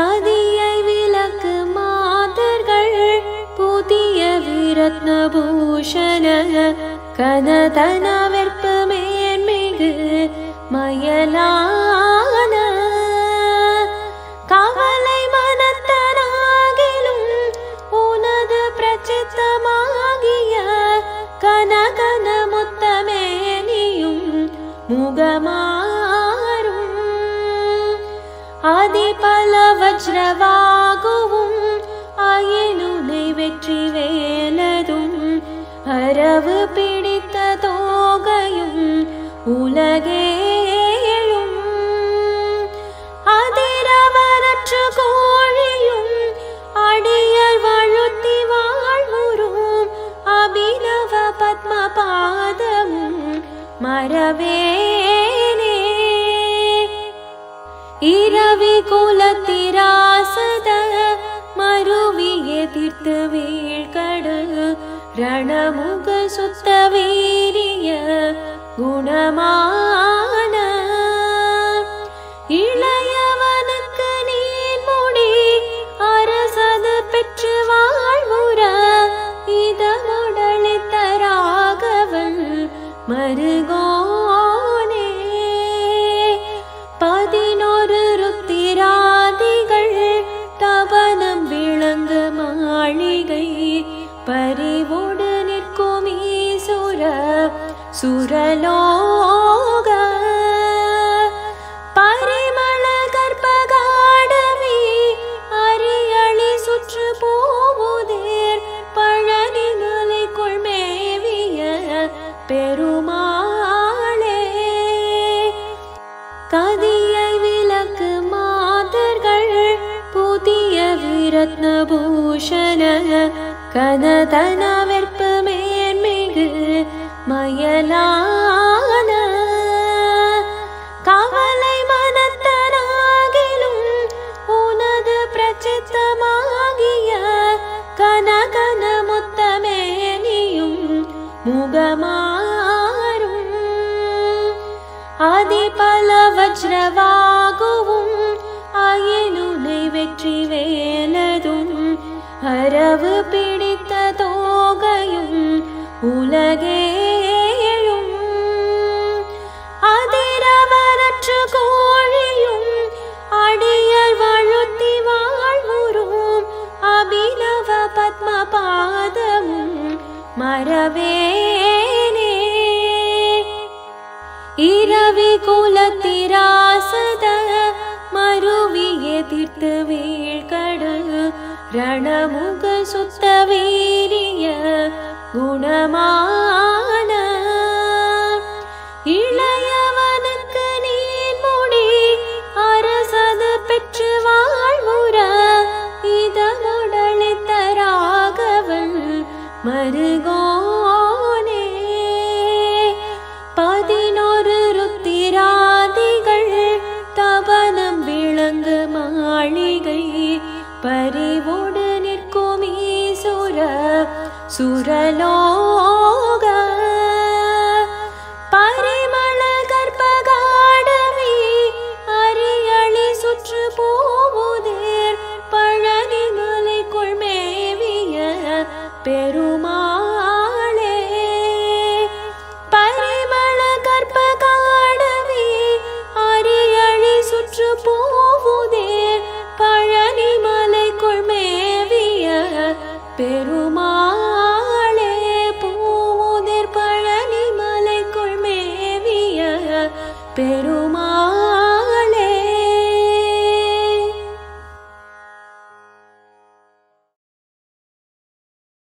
கதியை விளக்கு மாதர்கள் புதிய விரத்ன பூஷண கனதன வெற்பு மேன்மிகு மயலான வஜ்ரவாகுவும் அயனுனை வெற்றி வேலதும் அரவு பிடித்த தோகையும் உலகேழும் அதிரவரற்று கோழியும் அடியல் வழுத்தி வாழ்வுறும் அபிநவ பத்ம பாதமும் மரவேனே. இரவி குலத்திராசத மருவி எதிர்த்து வீழ்கடு. ரணமுக சுத்த வீரிய குணமான. இளையவனுக்கு நீர் முடி அரசது பெற்று வாழ்வுற. இதமுடளித்த ராகவன் மருகோனே சுரலோக பரிமள கற்பகாடவி அரியளி சுற்று போவுதேர் பழனி மலைக்குள் மேவிய பெருமாளே. கதியை விளக்கு மாதர்கள் புதிய விரத்ன பூஷண கனதன மயலான கவலை மனத்தனாகிலும் உனது பிரச்சித்தமாகிய கனகன முத்தமேனியும் முகமாறும். அதிபல வஜ்ரவாகுவும் அயனுனை வெற்றி வேலதும் அரவு பிடித்த தோகையும் உலகே மரவேனே. இரவி குலத்திராசத மருவிய தீர்த்து வீழ்கடல் ரணமுக சுத்த வீரிய குணமா பறிவோடு நிற்கும் ஈசுர சுரலோக. பரிமள கற்பகாடவி அரியளி சுற்று போவுதேர் பழனி மலைக்குள் மேவிய பெருமாளே பெருமாளே பூமுதிர் பழனி மலைக்குள் மேவிய பெருமாளே